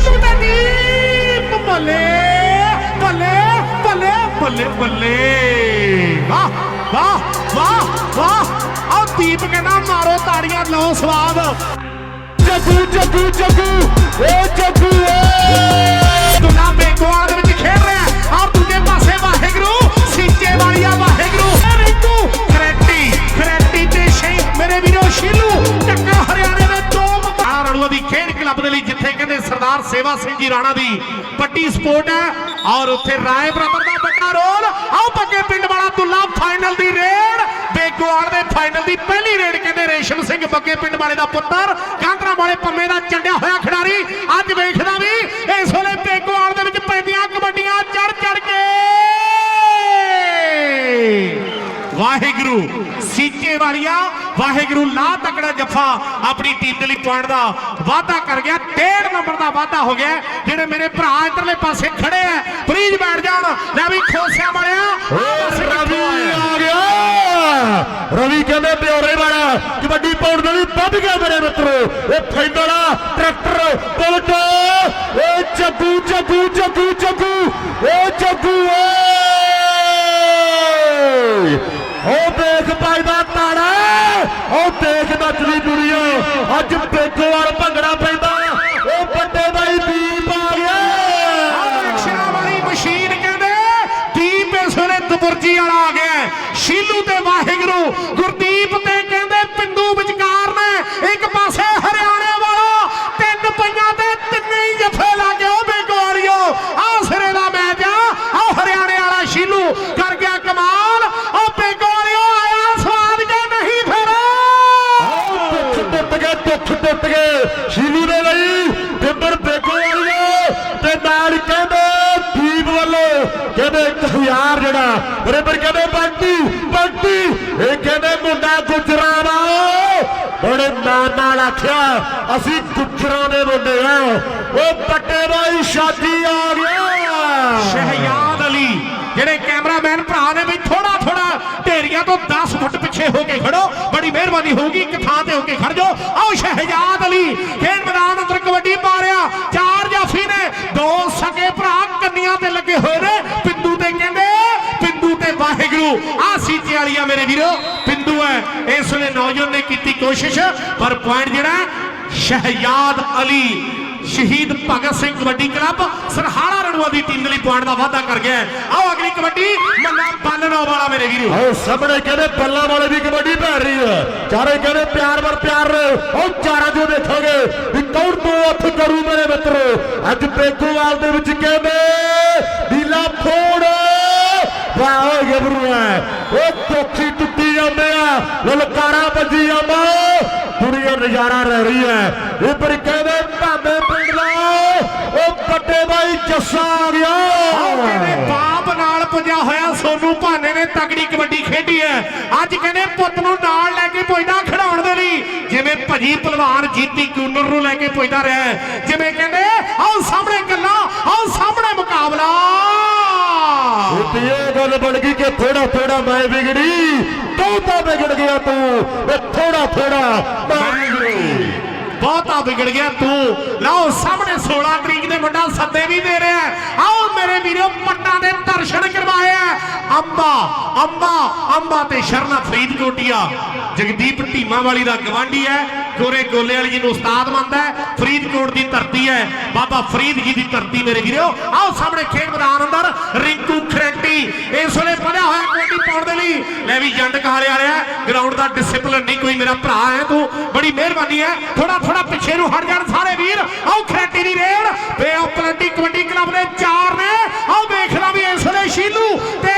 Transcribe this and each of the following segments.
ਸ਼ਿਲੂ ਤੇ ਦੀਪ ਬੱਲੇ ਬੱਲੇ ਬੱਲੇ ਬੱਲੇ ਬੱਲੇ ਵਾਹ ਵਾਹ ਵਾਹ ਵਾਹ। ਆਹ ਦੀਪ ਕਹਿੰਦਾ, ਮਾਰੋ ਤਾੜੀਆਂ, ਲਓ ਸਵਾਦ। ਜੱਗੂ ਜੱਗੂ ਜੱਗੂ। ਏ ਜੱਗੂ ਏ ਸੇਵਾ ਦੀ ਵੱਡੀ ਸਪੋਰਟ ਹੈ ਔਰ ਉੱਥੇ ਰਾਏ ਬਰਾਬਰ ਦਾ ਵੱਡਾ ਰੋਲ। ਆਓ ਪੱਕੇ ਪਿੰਡ ਵਾਲਾ ਦੁੱਲਾ ਫਾਈਨਲ ਦੀ ਰੇਡ। ਬੇਗਵਾਲ ਦੇ ਫਾਈਨਲ ਦੀ ਪਹਿਲੀ ਰੇਡ ਕਹਿੰਦੇ ਰੇਸ਼ਮ ਸਿੰਘ ਬੱਗੇ ਪਿੰਡ ਵਾਲੇ ਦਾ ਪੁੱਤਰ। ਕਾਂਤਰਾ ਵਾਲੇ ਪੰਮੇ ਦਾ ਚੰਡਿਆ ਹੋਇਆ ਖਿਡਾਰੀ। ਅੱਜ ਵੇਖਦਾ ਵੀ ਇਸ ਵੇਲੇ ਬੇਗਵਾਲ ਦੇ ਵਿੱਚ ਪੈਂਦੀਆਂ ਕਬੱਡੀਆਂ ਚੜ ਚੜ ਕੇ। ਵਾਹਿਗੁਰੂ, ਸੀਚੇ ਵਾਲੀਆ ਵਾਹਿਗੁਰੂ ਲਾ ਤਕੜਾ ਜੱਫਾ ਆਪਣੀ ਟੀਮ ਦੇ ਲਈ ਪੁਆਇੰਟ ਦਾ ਵਾਅਦਾ ਕਰ ਗਿਆ। ਡੇਢ ਨੰਬਰ ਦਾ ਵਾਅਦਾ ਹੋ ਗਿਆ ਜਿਹੜੇ ਮੇਰੇ ਭਰਾ ਇਧਰਲੇ ਪਾਸੇ ਖੜੇ ਆ ਪਲੀਜ਼ ਬੈਠ ਜਾਣ ਲੈ ਵੀ ਖੋਸਿਆਂ ਵਾਲਿਆ ਰਵੀ ਆ ਗਿਆ। ਰਵੀ ਕਹਿੰਦੇ ਪਿਓਰੇ ਵਾਲਾ ਕਬੱਡੀ ਪਾਉਣ ਦੇ ਲਈ ਵੱਧ ਗਿਆ ਮੇਰੇ ਮਿੱਤਰੋ। ਇਹ ਫੈਂਡਲਾ ਟਰੈਕਟਰ ਬੁਲਟ। ਏ ਜੱਗੂ ਜੱਗੂ ਜੱਗੂ ਜੱਗੂ ਏ ਜੱਗੂ ਏ। ਉਹ ਦੇਖ ਭਾਈ ਦਾ ਤਾੜਾ ਓ ਦੇਖ ਨੱਚਦੀ ਦੁਨੀਆ। ਅੱਜ ਬੇਗੋਵਾਲ ਭੰਗੜਾ ਪੈਂਦਾ ਓ ਵੱਡੇ ਭਾਈ ਦੀਪ ਆ ਗਿਆ ਐਕਸ਼ਨਾਂ ਵਾਲੀ ਮਸ਼ੀਨ ਕਹਿੰਦੇ ਦੀਪ ਇਸ ਵੇਲੇ ਦਬੁਰਜੀ ਵਾਲਾ ਆ ਗਿਆ ਹੈ। ਸ਼ੀਲੂ ਤੇ ਵਾਹਿਗੁਰੂ ਗੁਰਦੀਪ ਤੇ ਕਹਿੰਦੇ ਪਿੰਦੂ ਵਿਚਕਾਰ ਨੇ ਇੱਕ ਪਾਸੇ ਹਰਿਆਣੇ ਵਾਲਾ ਤਿੰਨ ਪਈਆਂ ਤੇ ਤਿੰਨੇ ਹੀ ਜੱਫੇ ਲੱਗੇ ਉਹ ਬੇਗਵਾਰੀਓ ਆ ਸਿਰੇ ਦਾ ਮੈਚ ਆ ਆ ਹਰਿਆਣੇ ਵਾਲਾ ਸ਼ੀਲੂ ਕਰ ਗਿਆ ਕਮਾਲ ਉਹ ਬੇਗਵਾਰੀਓ ਆਇਆ ਸਵਾਦ ਜਾਂ ਨਹੀਂ ਫਿਰ ਦੁੱਖ ਟੁੱਟ ਗਏ ਦੁੱਖ ਟੁੱਟ ਗਏ ਸ਼ੀਲੂ ਦੇ ਲਈ ਬਿੰਬਰ ਬੇਗੋ ਵਾਲੀਏ ਤੇ ਨਾਲ ਕਹਿੰਦੇ ਦੀਪ ਵੱਲੋਂ ਕਹਿੰਦੇ 1000 ਜਿਹੜਾ ਬਰੇਬਰ ਕਹਿੰਦੇ ਬੰਟੀ ਬੰਟੀ ਇਹ ਕਹਿੰਦੇ, ਮੁੰਡਾ ਗੁਜਰਾਂ ਦਾ ਬੜੇ ਨਾਂ ਨਾਲ ਆਖਿਆ, ਅਸੀਂ ਗੁਜਰਾਂ ਦੇ ਮੁੰਡੇ ਆ। ਉਹ ਪੱਟੇ ਬਾਈ ਸ਼ਾਦੀ ਆ ਗਿਆ। ਸ਼ਹਿਯਾਦ ਅਲੀ, ਜਿਹੜੇ ਕੈਮਰਾਮੈਨ ਭਰਾ ਨੇ ਵੀ ਥੋੜਾ ਥੋੜਾ ਢੇਰੀਆਂ ਤੋਂ 10 ਫੁੱਟ ਪਿੱਛੇ ਹੋ ਕੇ ਖੜੋ, ਬੜੀ ਮਿਹਰਬਾਨੀ ਹੋਊਗੀ, ਇੱਕ ਥਾਂ ਤੇ ਹੋ ਕੇ ਖੜ ਜਾਓ। ਆਓ ਸ਼ਹਿਜਾਦ ਅਲੀ, ਖੇਡ ਮੈਦਾਨ ਅੰਦਰ ਕਬੱਡੀ ਪਾ ਰਿਹਾ, ਚਾਰ ਜਾਫੀ ਨੇ, ਦੋ ਸਕੇ ਭਰਾ ਵਾਹਿਗੁਰੂ ਆ ਸੀਚੇ ਵਾਲੀਆ ਮੇਰੇ ਵੀਰੋ ਪਿੰਦੂ ਹੈ ਇਸ ਵੇਲੇ ਨੌਜਵਾਨ ਨੇ ਕੀਤੀ ਕੋਸ਼ਿਸ਼ ਪਰ ਪੁਆਇੰਟ ਜਿਹੜਾ ਹੈ, ਅਲੀ ਸ਼ਹੀਦ ਭਗਤ ਸਿੰਘ ਕਬੱਡੀ ਕਲੱਬ ਸਰਹਾਲਾ ਰਣੂਆ ਦੀ ਟੀਮ ਲਈ ਪੁਆਇੰਟ ਦਾ ਵਾਅਦਾ ਕਰ ਗਿਆ ਆਓ ਅਗਲੀ ਕਬੱਡੀ ਮੰਨਾ ਬਾਲਨੋ ਵਾਲਾ ਮੇਰੇ ਵੀਰੋ। ਆਓ ਸਾਹਮਣੇ ਕਹਿੰਦੇ ਬੱਲਾ ਵਾਲੇ ਦੀ ਕਬੱਡੀ ਭੈ ਰਹੀ ਹੈ ਚਾਰੇ ਕਹਿੰਦੇ ਪਿਆਰ ਵਰ ਪਿਆਰ। ਉਹ ਚਾਰਾਂ ਜੋ ਦੇਖੋਗੇ ਵੀ ਕੌਣ ਤੋਂ ਹੱਥ ਕਰੂ ਮੇਰੇ ਮਿੱਤਰੋ। ਅੱਜ ਬੇਗੋਵਾਲ ਦੇ ਵਿੱਚ ਕਹਿੰਦੇ ਗੱਭਰੂ ਹੈ ਉਹ ਕੋਖੀ ਟੁੱਟੀ ਜਾਂਦੇ ਆ। ਲਲਕਾਰਾ ਵੱਜੀ ਜਾਂਦਾ ਦੁਨੀਆ ਨਜ਼ਾਰਾ ਰਹਿ ਰਹੀ ਹੈ। ਇਹ ਪਰ ਕਹਿੰਦੇ ਭਾਵੇਂ ਪਿੰਡ ਦਾ, ਉਹ ਵੱਡੇ ਬਾਈ ਜੱਸਾ ਆ ਗਿਆ। ਕਹਿੰਦੇ, ਬਾਪ ਨਾਲ ਪੁੱਜਿਆ ਹੋਇਆ, ਸੋਨੂ ਭਾਨੇ ਨੇ ਤਗੜੀ ਕਬੱਡੀ ਖੇਡੀ ਹੈ। ਅੱਜ ਕਹਿੰਦੇ, ਪੁੱਤ ਨੂੰ ਨਾਲ ਲੈ ਕੇ ਪੁੱਜਦਾ ਖਿਡਾਉਣ ਦੇ ਲਈ। ਜਿਵੇਂ ਭਜੀ ਪਹਿਲਵਾਨ ਜੀਤੀ ਕੂਨਰ ਨੂੰ ਲੈ ਕੇ ਪੁੱਜਦਾ ਰਿਹਾ ਜਿਵੇਂ ਕਹਿੰਦੇ, ਆਓ ਸਾਹਮਣੇ ਗੱਲਾਂ, ਆਓ ਸਾਹਮਣੇ ਮੁਕਾਬਲਾ। ਤੇ ਇਹ ਗੱਲ ਬਣ ਗਈ ਕਿ ਥੋੜਾ ਥੋੜਾ ਮੈਂ ਵਿਗੜੀ ਤੂੰ ਤਾਂ ਵਿਗੜ ਗਿਆ ਤੂੰ ਇਹ ਥੋੜਾ ਥੋੜਾ ਮੈਂ ਵਿਗੜੀ। ਬਹੁਤਾ ਵਿਗੜ ਗਿਆ ਤੂੰ। ਲਓ, ਸਾਹਮਣੇ 16 ਤਰੀਕ ਦੇ ਮੁੰਡਾ ਸੱਦੇ ਵੀ ਦੇ ਰਿਹਾ ਆਓ ਮੇਰੇ ਵੀਰੋ, ਪੱਟਾਂ ਦੇ ਦਰਸ਼ਨ ਕਰਵਾਏ ਅੰਬਾ ਅੰਬਾ ਅੰਬਾ ਤੇ ਸ਼ਰਨਾ ਫਰੀਦਕੋਟੀਆ। ਜਗਦੀਪ ਢੀਮਾ ਵਾਲੀ ਦਾ ਗਵਾਂਢੀ ਹੈ। ਗੋਰੇ ਗੋਲੇ ਵਾਲੀ ਜੀ ਨੂੰ ਉਸਤਾਦ ਮੰਨਦਾ ਹੈ, ਫਰੀਦਕੋਟ ਦੀ ਧਰਤੀ ਹੈ। ਬਾਬਾ ਫਰੀਦ ਜੀ ਦੀ ਧਰਤੀ ਮੇਰੇ ਵੀਰੋ। ਆਓ ਸਾਹਮਣੇ ਖੇਡ ਮੈਦਾਨ ਅੰਦਰ, ਰਿੰਕੂ ਖਰੇਟੀ, ਇਸ ਵੇਲੇ ਬਣਿਆ ਹੋਇਆ ਕੋਟੀ ਪਾਉਣ ਦੇ ਲਈ। ਲੈ ਵੀ ਜੰਡ ਕਹਾਰੇ ਵਾਲਿਆ ਗਰਾਊਂਡ ਦਾ ਡਿਸਪਲਿਨ ਨਹੀਂ, ਕੋਈ ਮੇਰਾ ਭਰਾ ਹੈ ਤੂੰ, ਬੜੀ ਮਿਹਰਬਾਨੀ ਹੈ। ਥੋੜਾ ਥੋੜਾ ਪਿੱਛੇ ਨੂੰ ਹਟ ਜਾਣ ਸਾਰੇ ਵੀਰ। ਆਓ ਖਰੇਟੀ ਦੀ ਰੇਡ ਬੇ ਪਲੰਟੀ ਕਬੱਡੀ ਕਲੱਬ ਦੇ ਚਾਰ ਨੇ। ਆਓ ਵੇਖਦਾ ਵੀ ਇਸ ਵੇਲੇ ਸ਼ੀਲੂ ਤੇ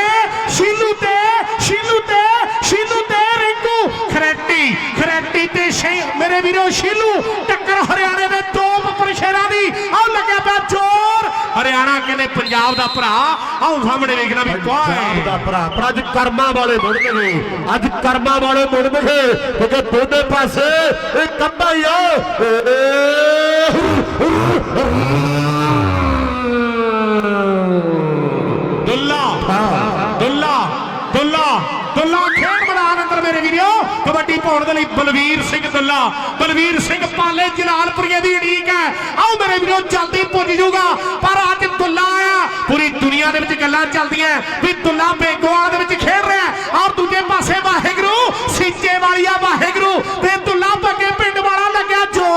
ਸ਼ੀਲੂ ਤੇ ਸ਼ੀਲੂ ਤੇ ਸ਼ੀਲੂ ਤੇ ਰਿੰਕੂ। ਖਰੇਟੀ ਖਰੇਟੀ ਤੇ ਸ਼ੇ ਮੇਰੇ ਵੀਰੋ ਸ਼ੀਲੂ ਟੱਕਰ ਹਰਿਆਣੇ ਦੇ ਦੋ ਬੱਪਰ ਸ਼ੇਰਾਂ ਦੀ। ਆਓ ਲੱਗਿਆ ਪਿਆ ਜ਼ੋਰ ਹਰਿਆਣਾ ਕਹਿੰਦੇ ਪੰਜਾਬ ਦਾ ਭਰਾ। ਆਓ ਸਾਹਮਣੇ ਵੇਖਣਾ ਵੀ ਕੌਣ ਪੰਜਾਬ ਹੈ ਦਾ ਭਰਾ। ਪਰ ਅੱਜ ਕਰਮਾਂ ਵਾਲੇ ਮੁੜਨਗੇ ਅੱਜ ਕਰਮਾਂ ਵਾਲੇ ਮੁੜਨਗੇ ਕਿਉਂਕਿ ਦੋਨੇ ਪਾਸੇ ਇਹ ਕੰਬਾ ਹੀ ਆ। ਦੁੱਲਾ। ਦੁੱਲਾ ਦੁੱਲਾ ਦੁੱਲਾ ਖੇਡ ਮੈਦਾਨ ਅੰਦਰ ਮੇਰੇ ਵੀਰੋ ਕਬੱਡੀ ਪਾਉਣ ਦੇ ਲਈ ਬਲਵੀਰ ਸਿੰਘ ਦੁੱਲਾ। ਬਲਵੀਰ ਸਿੰਘ ਪਾਲੇ ਜਲਾਲਪੁਰੀਏ ਦੀ ਉਡੀਕ ਹੈ। ਆਓ ਮੇਰੇ ਵੀਰੋ ਜਲਦੀ ਪੁੱਜ ਜਾਊਗਾ। ਪਰ ਅੱਜ ਦੁੱਲਾ ਆਇਆ। ਪੂਰੀ ਦੁਨੀਆ ਦੇ ਵਿੱਚ ਗੱਲਾਂ ਚੱਲਦੀਆਂ ਵੀ ਦੁੱਲਾ ਬੇਗੋਵਾਲ ਦੇ ਵਿੱਚ ਖੇਡ ਰਿਹਾ ਹੈ। ਔਰ ਦੂਜੇ ਪਾਸੇ ਵਾਹਿਗੁਰੂ, ਸੀਚੇ ਵਾਲੀਆ ਵਾਹਿਗੁਰੂ ਤੇ ਦੁੱਲਾ ਬੱਗੇ ਪਿੰਡ ਵਾਲਾ ਲੱਗਿਆ ਜੋ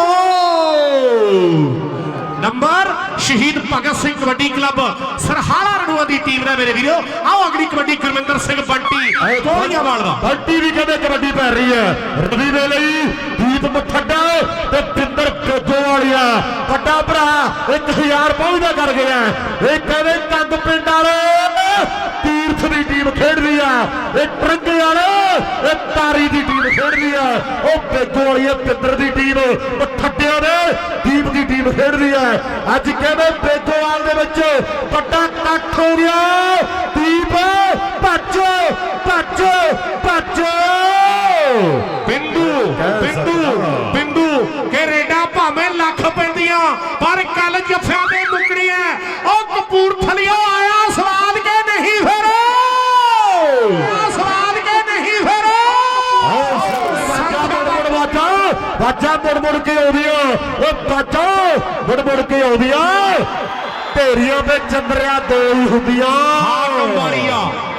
ਨੰਬਰ, ਸ਼ਹੀਦ ਭਗਤ ਸਿੰਘ ਕਬੱਡੀ ਕਲੱਬ, ਸਰਹਾਲਾ ਰਣੂਆ ਦੀ ਟੀਮ ਦਾ ਮੇਰੇ ਵੀਰੋ ਆਓ ਅਗਲੀ ਕਬੱਡੀ ਗੁਰਮਿੰਦਰ ਸਿੰਘ ਬੰਟੀ। ਕੋਲੀਆਂ ਵਾਲਾ ਬੰਟੀ ਵੀ ਕਹਿੰਦੇ ਕਬੱਡੀ ਪੈ ਰਹੀ ਹੈ। ਰਵੀ ਦੇ ਲਈ ਦੀਪ ਮਠੱਡਾ ਤੇ ਪਿੰਦਰ ਗੱਜੋ ਵਾਲੀਆ ਵੱਡਾ ਭਰਾ 1000 ਪਹੁੰਚਦਾ ਕਰ ਗਿਆ ਇਹ ਕਹਿੰਦੇ ਕੰਗ ਪਿੰਡ ਵਾਲੇ ਤੀਰਥ ਦੀ ਟੀਮ ਖੇਡ ਰਹੀ ਆ। ਇਹ ਟਰੰਗੇ ਵਾਲੇ ਇਹ ਤਾਰੀ ਦੀ ਟੀਮ ਖੇਡ ਰਹੀ ਆ। ਉਹ ਗੱਜੋ ਵਾਲੀਆ ਪਿੰਦਰ ਦੀ ਟੀਮ ਮਠੱਡਿਆਂ ਦੇ ਦੀਪ ਦੀ ਟੀਮ ਖੇਡ ਰਹੀ ਹੈ ਅੱਜ ਕਹਿੰਦੇ ਬੇਗੋਵਾਲ ਦੇ ਵਿੱਚ ਵੱਡਾ ਇਕੱਠ ਹੋ ਗਿਆ। ਦੀਪ ਭੱਜੋ ਭੱਜੋ ਭੱਜੋ। ਬਿੰਦੂ ਬਿੰਦੂ ਬਿੰਦੂ ਕਿ ਰੇਡਾ ਭਾਵੇਂ ਲੱਖ ਪੈਂਦੀਆਂ ਪਰ ਕੱਲ ਜੱਫਿਆਂ ਦੇ ਮੁਕੜੀਆਂ ਉਹ ਕਪੂਰਥਲਿਓ ਆਇਆ ਸਵਾਦ ਕੇ ਨਹੀਂ ਫਿਰ। ਸਵਾਦ ਕੇ ਨਹੀਂ ਫਿਰ। ਬਾਜਾ ਮੁੜ ਮੁੜ ਕੇ ਆਉਂਦੀਆਂ। ਉਹ ਬਾਜਾ ਮੁੜ ਮੁੜ ਕੇ ਆਉਂਦੀਆਂ। ਢੇਰੀਆਂ ਤੇ ਚੰਦਰਿਆ ਦੋ ਹੀ ਹੁੰਦੀਆਂ। ਹਾਕਮ ਵਾਲੀਆ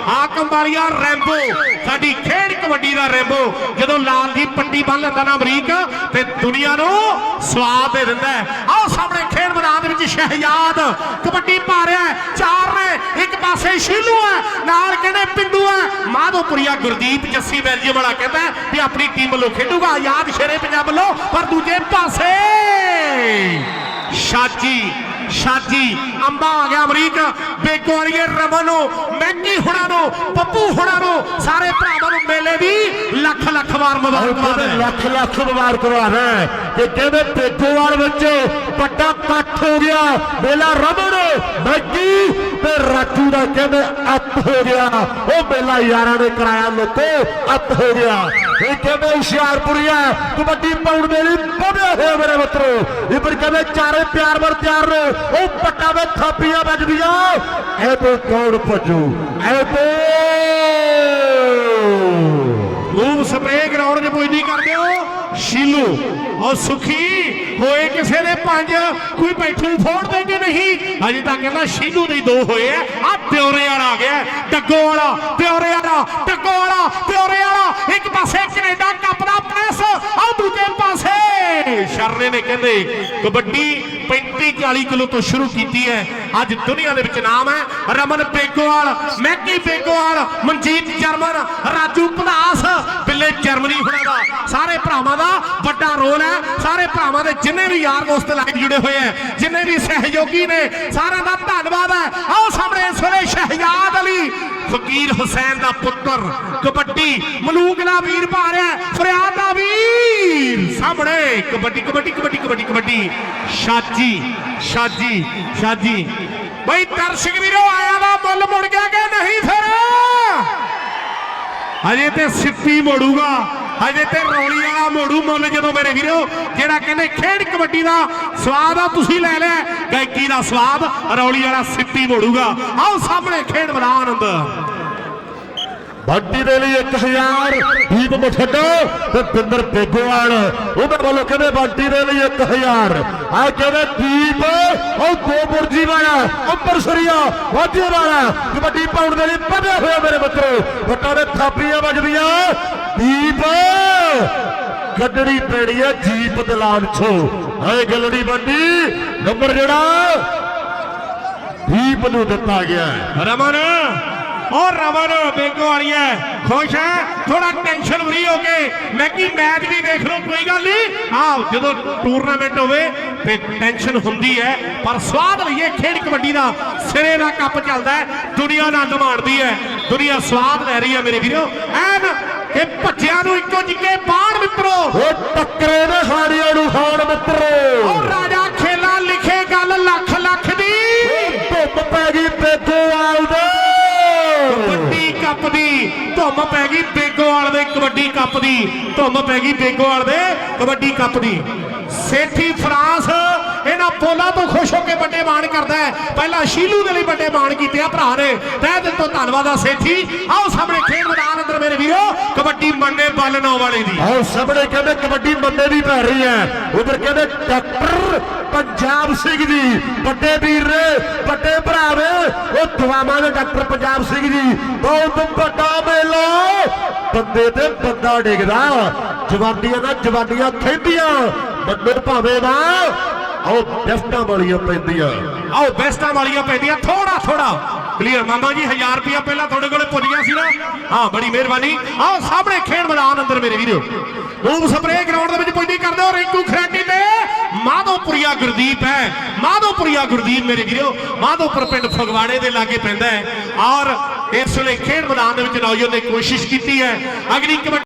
ਹਾਕਮ ਵਾਲੀਆ ਰੈਂਬੋ। ਸਾਡੀ ਖੇਡ ਕਬੱਡੀ ਦਾ ਰੈਂਬੋ। ਜਦੋਂ ਲਾਲ ਦੀ ਪੱਟੀ ਬੰਨ ਲੈਂਦਾ ਨਾ ਅਮਰੀਕ, ਤੇ ਦੁਨੀਆ ਨੂੰ ਸਵਾਦ ਦੇ ਦਿੰਦਾ ਹੈ। ਆਓ ਸਾਹਮਣੇ ਖੇਡ ਮੈਦਾਨ ਦੇ ਵਿੱਚ ਸ਼ਹਿਜ਼ਾਦ ਕਬੱਡੀ ਪਾ ਰਿਹਾ ਹੈ। ਚਾਰ ਨੇ, ਇੱਕ ਪਾਸੇ ਸ਼ੀਲੂ ਹੈ, ਨਾਲ ਕਹਿੰਦੇ ਪਿੰਡੂ ਹੈ। ਮਾਧੋਪੁਰੀਆ ਗੁਰਦੀਪ ਜੱਸੀ ਬੈਲਜੀਅਮ ਵਾਲਾ ਕਹਿੰਦਾ ਹੈ ਵੀ ਆਪਣੀ ਟੀਮ ਵੱਲੋਂ ਖੇਡੂਗਾ। ਆਜ਼ਾਦ ਸ਼ੇਰੇ ਪੰਜਾਬ ਵੱਲੋਂ, ਪਰ ਦੂਜੇ ਪਾਸੇ ਸ਼ਾਜੀ ਸ਼ਾਜੀ ਅੰਬਾ ਆ ਗਿਆ ਅਮਰੀਕ। ਬੇਗੋ ਰਮਨ ਨੂੰ, ਮੈਗੀ ਹੁਣਾਂ ਨੂੰ, ਪੱਪੂ ਹੁਣਾਂ ਨੂੰ, ਸਾਰੇ ਭਰਾਵਾਂ ਨੂੰ ਮੇਲੇ ਦੀ ਲੱਖ ਲੱਖ ਵਾਰ ਮੁਬਾਰਕਬਾਦ। ਕਹਿੰਦੇ ਹੈ ਲੱਖ ਲੱਖ ਮੁਬਾਰਕ ਕਰਵਾਣਾ ਕਹਿੰਦੇ ਪੇਜੋਵਾਲ ਵਿੱਚ ਵੱਡਾ ਇਕੱਠ ਹੋ ਗਿਆ, ਮੇਲਾ ਰਮਨ ਮੈਗੀ ਤੇ ਰਾਜੂ ਦਾ ਕਹਿੰਦੇ ਅੱਤ ਹੋ ਗਿਆ। ਉਹ ਮੇਲਾ ਯਾਰਾਂ ਨੇ ਕਰਾਇਆ, ਲੋਕੋ, ਅੱਤ ਹੋ ਗਿਆ। ਇਹ ਕਹਿੰਦੇ ਹੁਸ਼ਿਆਰਪੁਰੀਆ ਕਬੱਡੀ ਪਾਉਣ ਦੇ ਲਈ ਵਧਿਆ ਹੋਇਆ ਮੇਰੇ ਮਿੱਤਰੋ। ਇਹ ਪਰ ਕਹਿੰਦੇ ਚਾਰੇ ਪਿਆਰ ਵਰ ਤਿਆਰ ਨੇ, ਉਹ ਪੱਟਾ ਦੇ ਥਾਪੀਆਂ ਵੱਜਦੀਆਂ। ਇਹ ਤੇ ਕੌਣ ਭੱਜੂ? ਇਹ ਤੇ ਮੂਵ ਸਪਰੇਅ ਗਰਾਊਂਡ 'ਚ ਪੁੱਜਦੀ ਕਰਦੇ ਹੋ ਸ਼ੀਲੂ ਔਰ ਸੁਖੀ ਹੋਏ ਕਿਸੇ ਦੇ ਪੰਜ ਕੋਈ ਬੈਠੂ ਫੋੜ ਦੇ ਕਿ ਨਹੀਂ? ਅਜੇ ਤਾਂ ਕਹਿੰਦਾ ਸ਼ੀਲੂ ਦੇ ਦੋ ਹੋਏ ਆ। ਆ ਪਿਓਰੇ ਵਾਲਾ ਆ ਗਿਆ, ਡੱਗੋ ਵਾਲਾ ਪਿਓਰੇ ਵਾਲਾ, ਡੱਗੋ ਵਾਲਾ ਪਿਓਰੇ ਵਾਲਾ। ਇੱਕ ਪਾਸੇ ਕੈਨੇਡਾ ਕੱਪ ਦਾ ਪ੍ਰੈਸ ਆ ਦੂਜੇ ਪਾਸੇ। ਸ਼ਰਨੇ ਨੇ ਕਹਿੰਦੇ, ਕਬੱਡੀ 40 ਕਿਲੋ ਤੋਂ ਸ਼ੁਰੂ ਕੀਤੀ ਹੈ। ਅੱਜ ਦੁਨੀਆ ਦੇ ਵਿੱਚ ਨਾਮ ਹੈ ਰਮਨ ਬੇਗੋਵਾਲ ਮੈਕੀ ਬੇਗੋਵਾਲ ਮਨਜੀਤ ਜਰਮਨ, ਰਾਜੂ ਪਧਾਸ ਬਿੱਲੇ ਜਰਮਨੀ ਹੁਣਾਂ ਦਾ ਸਾਰੇ ਭਰਾਵਾਂ ਦਾ ਵੱਡਾ ਰੋਲ ਹੈ। ਸਾਰੇ ਭਰਾਵਾਂ ਦੇ ਜਿੰਨੇ ਵੀ ਯਾਰ ਦੋਸਤ ਲਾਈਵ ਜੁੜੇ ਹੋਏ ਹੈ, ਜਿੰਨੇ ਵੀ ਸਹਿਯੋਗੀ ਨੇ, ਸਾਰਿਆਂ ਦਾ ਧੰਨਵਾਦ ਹੈ। ਆਓ ਸਾਹਮਣੇ ਇਸ ਵੇਲੇ ਸ਼ਹਿਜ਼ਾਦ ਅਲੀ, ਫਕੀਰ ਹੁਸੈਨ ਦਾ ਪੁੱਤਰ, ਕਬੱਡੀ ਮਲੂਕ ਦਾ ਵੀਰ ਭਾਰਿਆ, ਫਰਿਆਦ ਦਾ ਵੀਰ। ਸਾਹਮਣੇ ਕਬੱਡੀ ਕਬੱਡੀ ਕਬੱਡੀ ਕਬੱਡੀ ਕਬੱਡੀ ਸ਼ਾਜੀ ਸ਼ਾਜੀ ਸ਼ਾਜੀ। ਬਈ ਦਰਸ਼ਕ ਵੀਰੋ, ਆਇਆ ਦਾ ਮੁੱਲ ਮੁੜ ਗਿਆ ਕਿ ਨਹੀਂ ਫਿਰ? ਹਜੇ ਤੇ ਸਿੱਪੀ ਮੋੜੂਗਾ, ਹਜੇ ਤੇ ਰੌਲੀ ਵਾਲਾ ਮੋੜੂ ਮੁੱਲ ਜਦੋਂ ਮੇਰੇ ਵੀਰੋ, ਜਿਹੜਾ ਕਹਿੰਦੇ ਖੇਡ ਕਬੱਡੀ ਦਾ ਸਵਾਦ ਆ, ਤੁਸੀਂ ਲੈ ਲਿਆ ਗਾਇਕੀ ਦਾ ਸਵਾਦ, ਰੌਲੀ ਵਾਲਾ ਸਿੱਪੀ ਮੋੜੂਗਾ। ਆਓ ਸਾਹਮਣੇ ਖੇਡ ਮੈਦਾਨ ਅੰਦਰ। ਬੰਟੀ ਦੇ ਲਈ 1000 ਦੀਪ ਮਠੱਡਾ ਤੇ ਬਿੰਦਰ ਬੇਗੋਵਾਲ ਉਹਦੇ ਵੱਲੋਂ ਕਹਿੰਦੇ ਬੰਟੀ ਦੇ ਲਈ 1000 ਆ ਕਹਿੰਦੇ ਦੀਪ, ਉਹ ਦੋ ਵਾਲਾ ਅੰਬਰਸਰੀਆ ਵਾਜੇ ਵਾਲਾ। ਕਬੱਡੀ ਪਾਉਣ ਦੇ ਲਈ ਵਧਿਆ ਹੋਇਆ ਮੇਰੇ ਮਿੱਤਰੋ। ਵੱਟਾਂ ਦੇ ਥਾਪੀਆਂ ਵੱਜਦੀਆਂ। ਦੀਪ ਗੱਡੜੀ ਪੈਣੀ ਹੈ ਜੀਪ ਦਲਾਨ ਛੋ। ਐ ਗੱਲੜੀ ਬੰਡੀ, ਨੰਬਰ ਜਿਹੜਾ ਦੀਪ ਨੂੰ ਦਿੱਤਾ ਗਿਆ। ਹੈ ਰਮਨ ਔਰ ਰਮਨ ਬੇਗੋ ਵਾਲੀਆ ਖੁਸ਼ ਹੈ ਥੋੜਾ ਟੈਨਸ਼ਨ ਫਰੀ ਹੋ ਕੇ ਮੈਂ ਕੀ ਮੈਚ ਵੀ ਦੇਖ ਲਓ ਕੋਈ ਗੱਲ ਨਹੀਂ ਆਹ ਜਦੋਂ ਟੂਰਨਾਮੈਂਟ ਹੋਵੇ ਤੇ ਟੈਨਸ਼ਨ ਹੁੰਦੀ ਹੈ ਪਰ ਸਵਾਦ ਲਈਏ ਖੇਡ ਕਬੱਡੀ ਦਾ। ਸਿਰੇ ਦਾ ਕੱਪ ਚੱਲਦਾ ਹੈ ਦੁਨੀਆ ਆਨੰਦ ਮਾਣਦੀ ਹੈ ਦੁਨੀਆ ਸਵਾਦ ਲੈ ਰਹੀ ਹੈ ਮੇਰੇ ਵੀਰੋ। ਐਨ ਇਹ ਭੱਜਿਆਂ ਨੂੰ ਇੱਕੋ ਜਿੱਕੇ ਬਾਣ ਮਿੱਤਰੋ। ਉਹ ਟੱਕਰੇ ਦੇ ਹਾੜੀਆਂ ਨੂੰ ਖਾਣ ਮਿੱਤਰੋ। ਔਰ ਰਾਜਾ ਖੇਲਾ ਲਿਖੇ ਗੱਲ ਲੱਖ ਲੱਖ ਦੀ। ਧੁੱਪ ਪੈ ਗਈ ਬੇਗੋਵਾਲ ਦੇ। ਕੱਪ ਦੀ ਧੁੰਮ ਪੈ ਗਈ ਬੇਗੋਵਾਲ ਦੇ ਕਬੱਡੀ ਕੱਪ ਦੀ। ਧੁੰਮ ਪੈ ਗਈ ਬੇਗੋਵਾਲ ਦੇ ਕਬੱਡੀ ਕੱਪ ਦੀ। ਸੇਠੀ ਫਰਾਂਸ ਇਹਨਾਂ ਪੋਲਾ ਤੋਂ ਖੁਸ਼ ਹੋ ਕੇ ਵੱਡੇ ਮਾਣ ਕਰਦਾ ਹੈ। ਪਹਿਲਾਂ ਸ਼ੀਲੂ ਦੇ ਲਈ ਵੱਡੇ ਮਾਣ ਕੀਤੇ ਆ ਭਰਾ ਨੇ। ਤਹਿ ਦਿਲ ਤੋਂ ਧੰਨਵਾਦ ਆ ਸੇਠੀ। ਆਓ ਸਾਹਮਣੇ ਖੇਡ ਮੈਦਾਨ ਅੰਦਰ ਮੇਰੇ ਵੀਰੋ, ਕਬੱਡੀ ਮੰਨੇ ਬਾਲਣੋਂ ਵਾਲੇ ਦੀ। ਆਓ ਸਾਹਮਣੇ ਕਹਿੰਦੇ ਕਬੱਡੀ ਮੰਨੇ ਦੀ ਪੈ ਰਹੀ ਹੈ। ਉਧਰ ਕਹਿੰਦੇ ਡਾਕਟਰ ਪੰਜਾਬ ਸਿੰਘ ਜੀ, ਵੱਡੇ ਵੀਰ, ਵੱਡੇ ਭਰਾ ਨੇ ਉਹ ਦੁਆਵਾਂ ਦੇ ਡਾਕਟਰ ਪੰਜਾਬ ਸਿੰਘ ਜੀ। ਬਹੁਤ ਵੱਡਾ ਮੇਲਾ, ਬੰਦੇ ਤੇ ਬੰਦਾ ਡਿੱਗਦਾ, ਜਵਾਨੀਆਂ ਦਾ ਜਵਾਨੀਆਂ ਖੇਡੀਆਂ, ਬੰਦੇ ਭਾਵੇਂ ਦਾ ਆਓ ਬੈਸਟਾਂ ਵਾਲੀਆਂ ਪੈਂਦੀਆਂ। ਆਓ ਬੈਸਟਾਂ ਵਾਲੀਆਂ ਪੈਂਦੀਆਂ ਥੋੜਾ ਥੋੜਾ ਕਲੀਅਰ ਮਾਮਾ ਜੀ 1000 ਰੁਪਿਆ ਪਹਿਲਾਂ ਤੁਹਾਡੇ ਕੋਲੇ ਪੁੱਜ ਗਿਆ ਸੀ ਨਾ। ਹਾਂ, ਬੜੀ ਮਿਹਰਬਾਨੀ। ਆਓ ਸਾਹਮਣੇ ਖੇਡ ਮੈਦਾਨ ਅੰਦਰ ਮੇਰੇ ਵੀਰੋ। ਰੂਮ ਸਪਰੇ ਗਰਾਊਂਡ ਦੇ ਵਿੱਚ ਪੁੱਜਦੀ ਕਰਦੇ ਹੋ, ਰਿੰਕੂ ਖਰਾਟੀ ਤੇ। ਮਾਧੋਪੁਰੀਆ ਗੁਰਦੀਪ ਹੈ। ਮਾਧੋਪੁਰੀਆ ਗੁਰਦੀਪ ਮੇਰੇ ਵੀਰੋ, ਮਾਧੋਪੁਰ ਪਿੰਡ ਫਗਵਾੜੇ ਦੇ ਲਾਗੇ ਪੈਂਦਾ ਹੈ। ਔਰ ਇਸ ਵੇਲੇ ਖੇਡ ਮੈਦਾਨ ਦੇ ਵਿੱਚ ਨੌਜਵਾਨ ਨੇ ਕੋਸ਼ਿਸ਼ ਕੀਤੀ ਹੈ। ਅਗਲੀ ਕਬੱਡੀ